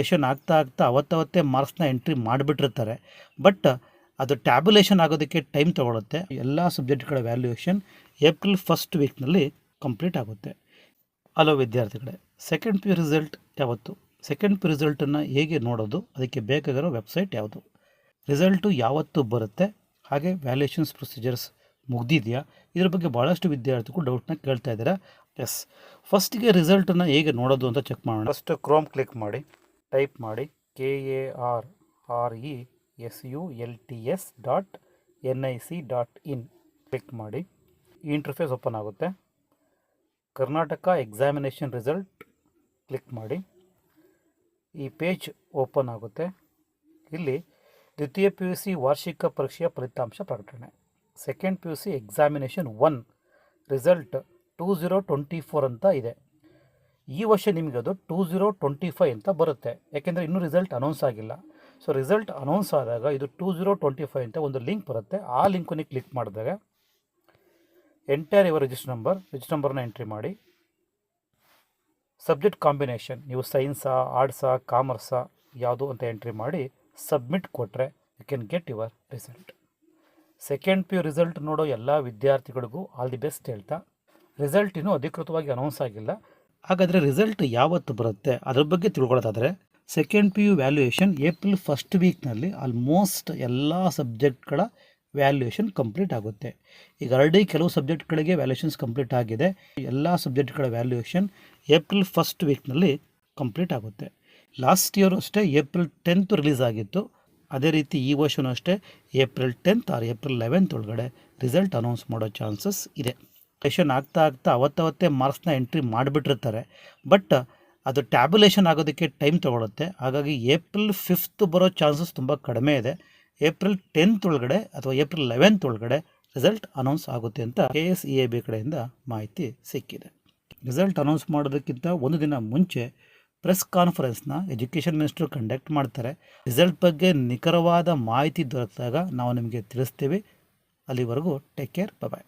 Station ಆಗ್ತಾ ಆಗ್ತಾ ಅವತ್ತವತ್ತೇ ಮಾರ್ಕ್ಸ್ನ ಎಂಟ್ರಿ ಮಾಡಿಬಿಟ್ಟಿರ್ತಾರೆ. ಬಟ್ ಅದು ಟ್ಯಾಬ್ಯುಲೇಷನ್ ಆಗೋದಕ್ಕೆ ಟೈಮ್ ತೊಗೊಳುತ್ತೆ. ಎಲ್ಲ ಸಬ್ಜೆಕ್ಟ್ಗಳ ವ್ಯಾಲ್ಯೂಯೇಷನ್ ಏಪ್ರಿಲ್ ಫಸ್ಟ್ ವೀಕ್ನಲ್ಲಿ ಕಂಪ್ಲೀಟ್ ಆಗುತ್ತೆ. ಹಲೋ ವಿದ್ಯಾರ್ಥಿಗಳೇ, ಸೆಕೆಂಡ್ ಪಿಯು ರಿಸಲ್ಟ್ ಯಾವತ್ತು? ಸೆಕೆಂಡ್ ಪಿ ರಿಸಲ್ಟನ್ನು ಹೇಗೆ ನೋಡೋದು? ಅದಕ್ಕೆ ಬೇಕಾಗಿರೋ ವೆಬ್ಸೈಟ್ ಯಾವುದು? ರಿಸಲ್ಟು ಯಾವತ್ತು ಬರುತ್ತೆ? ಹಾಗೆ ವ್ಯಾಲ್ಯೂಯೇಷನ್ಸ್ ಪ್ರೊಸೀಜರ್ಸ್ ಮುಗ್ದಿದೆಯಾ? ಇದ್ರ ಬಗ್ಗೆ ಭಾಳಷ್ಟು ವಿದ್ಯಾರ್ಥಿಗಳು ಡೌಟ್ನ ಕೇಳ್ತಾ ಇದ್ದೀರಾ. ಎಸ್, ಫಸ್ಟಿಗೆ ರಿಸಲ್ಟನ್ನು ಹೇಗೆ ನೋಡೋದು ಅಂತ ಚೆಕ್ ಮಾಡೋಣ. ಫಸ್ಟ್ ಕ್ರೋಮ್ ಕ್ಲಿಕ್ ಮಾಡಿ. ಟೈಪ್ ಮಾಡಿ K A R R E S U L T S dot N I C dot in click ಮಾಡಿ. ಈ ಇಂಟರ್ಫೇಸ್ ಓಪನ್ ಆಗುತ್ತೆ. ಕರ್ನಾಟಕ ಎಕ್ಸಾಮಿನೇಷನ್ ರಿಸಲ್ಟ್ ಕ್ಲಿಕ್ ಮಾಡಿ. ಈ ಪೇಜ್ ಓಪನ್ ಆಗುತ್ತೆ. ಇಲ್ಲಿ ದ್ವಿತೀಯ ಪಿ ಯು ಸಿ ವಾರ್ಷಿಕ ಪರೀಕ್ಷೆಯ ಫಲಿತಾಂಶ ಪ್ರಕಟಣೆ. Second P U C examination one result two zero twenty four ಅಂತ ಇದೆ. ಈ ವರ್ಷ ನಿಮಗೆ ಅದು ಟೂ ಝೀರೋ ಟ್ವೆಂಟಿ ಫೈವ್ ಅಂತ ಬರುತ್ತೆ. ಯಾಕೆಂದರೆ ಇನ್ನೂ ರಿಸಲ್ಟ್ ಅನೌನ್ಸ್ ಆಗಿಲ್ಲ. ಸೊ ರಿಸಲ್ಟ್ ಅನೌನ್ಸ್ ಆದಾಗ ಇದು ಟೂ ಝೀರೋ ಟ್ವೆಂಟಿ ಫೈವ್ ಅಂತ ಒಂದು ಲಿಂಕ್ ಬರುತ್ತೆ. ಆ ಲಿಂಕನ್ನು ಕ್ಲಿಕ್ ಮಾಡಿದಾಗ enter your register number register ನಂಬರ್ನ ಎಂಟ್ರಿ ಮಾಡಿ. ಸಬ್ಜೆಕ್ಟ್ ಕಾಂಬಿನೇಷನ್ ನೀವು ಸೈನ್ಸಾ ಆರ್ಟ್ಸಾ ಕಾಮರ್ಸಾ ಯಾವುದು ಅಂತ ಎಂಟ್ರಿ ಮಾಡಿ ಸಬ್ಮಿಟ್ ಕೊಟ್ಟರೆ you can get your result second P U result ನೋಡೋ ಎಲ್ಲ ವಿದ್ಯಾರ್ಥಿಗಳಿಗೂ ಆಲ್ ದಿ ಬೆಸ್ಟ್ ಹೇಳ್ತಾ. ರಿಸಲ್ಟ್ ಇನ್ನೂ ಅಧಿಕೃತವಾಗಿ ಅನೌನ್ಸ್ ಆಗಿಲ್ಲ. ಹಾಗಾದರೆ ರಿಸಲ್ಟ್ ಯಾವತ್ತು ಬರುತ್ತೆ? ಅದ್ರ ಬಗ್ಗೆ ತಿಳ್ಕೊಳ್ಳೋದಾದರೆ second P U valuation April first ವೀಕ್ನಲ್ಲಿ almost ಎಲ್ಲ ಸಬ್ಜೆಕ್ಟ್ಗಳ ವ್ಯಾಲ್ಯೂಯೇಷನ್ ಕಂಪ್ಲೀಟ್ ಆಗುತ್ತೆ. ಈಗ ಆಲ್ರೆಡಿ ಕೆಲವು ಸಬ್ಜೆಕ್ಟ್ಗಳಿಗೆ ವ್ಯಾಲ್ಯೂಯೇಷನ್ಸ್ ಕಂಪ್ಲೀಟ್ ಆಗಿದೆ. ಎಲ್ಲ ಸಬ್ಜೆಕ್ಟ್ಗಳ ವ್ಯಾಲ್ಯೂಯೇಷನ್ ಏಪ್ರಿಲ್ ಫಸ್ಟ್ ವೀಕ್ನಲ್ಲಿ ಕಂಪ್ಲೀಟ್ ಆಗುತ್ತೆ. ಲಾಸ್ಟ್ ಇಯರು ಅಷ್ಟೇ ಏಪ್ರಿಲ್ ಟೆಂತ್ ರಿಲೀಸ್ ಆಗಿತ್ತು. ಅದೇ ರೀತಿ ಈ ವರ್ಷವೂ ಅಷ್ಟೇ April tenth or April eleventh ಒಳಗಡೆ ರಿಸಲ್ಟ್ ಅನೌನ್ಸ್ ಮಾಡೋ ಚಾನ್ಸಸ್ ಇದೆ. ಟೇಷನ್ ಆಗ್ತಾ ಆಗ್ತಾ ಅವತ್ತವತ್ತೇ ಮಾರ್ಕ್ಸ್ನ ಎಂಟ್ರಿ ಮಾಡಿಬಿಟ್ಟಿರ್ತಾರೆ. ಬಟ್ ಅದು ಟ್ಯಾಬ್ಯುಲೇಷನ್ ಆಗೋದಕ್ಕೆ ಟೈಮ್ ತೊಗೊಳುತ್ತೆ. ಹಾಗಾಗಿ ಏಪ್ರಿಲ್ ಫಿಫ್ತ್ ಬರೋ ಚಾನ್ಸಸ್ ತುಂಬ ಕಡಿಮೆ ಇದೆ. ಏಪ್ರಿಲ್ ಟೆಂತ್ ಒಳಗಡೆ ಅಥವಾ ಏಪ್ರಿಲ್ ಲೆವೆಂತ್ ಒಳಗಡೆ ರಿಸಲ್ಟ್ ಅನೌನ್ಸ್ ಆಗುತ್ತೆ ಅಂತ K S E A B ಕಡೆಯಿಂದ ಮಾಹಿತಿ ಸಿಕ್ಕಿದೆ. ರಿಸಲ್ಟ್ ಅನೌನ್ಸ್ ಮಾಡೋದಕ್ಕಿಂತ ಒಂದು ದಿನ ಮುಂಚೆ ಪ್ರೆಸ್ ಕಾನ್ಫರೆನ್ಸ್ನ ಎಜುಕೇಷನ್ ಮಿನಿಸ್ಟರ್ ಕಂಡಕ್ಟ್ ಮಾಡ್ತಾರೆ. ರಿಸಲ್ಟ್ ಬಗ್ಗೆ ನಿಖರವಾದ ಮಾಹಿತಿ ದೊರೆತಾಗ ನಾವು ನಿಮಗೆ ತಿಳಿಸ್ತೀವಿ. ಅಲ್ಲಿವರೆಗೂ ಟೇಕ್ ಕೇರ್ ಬಾಯ್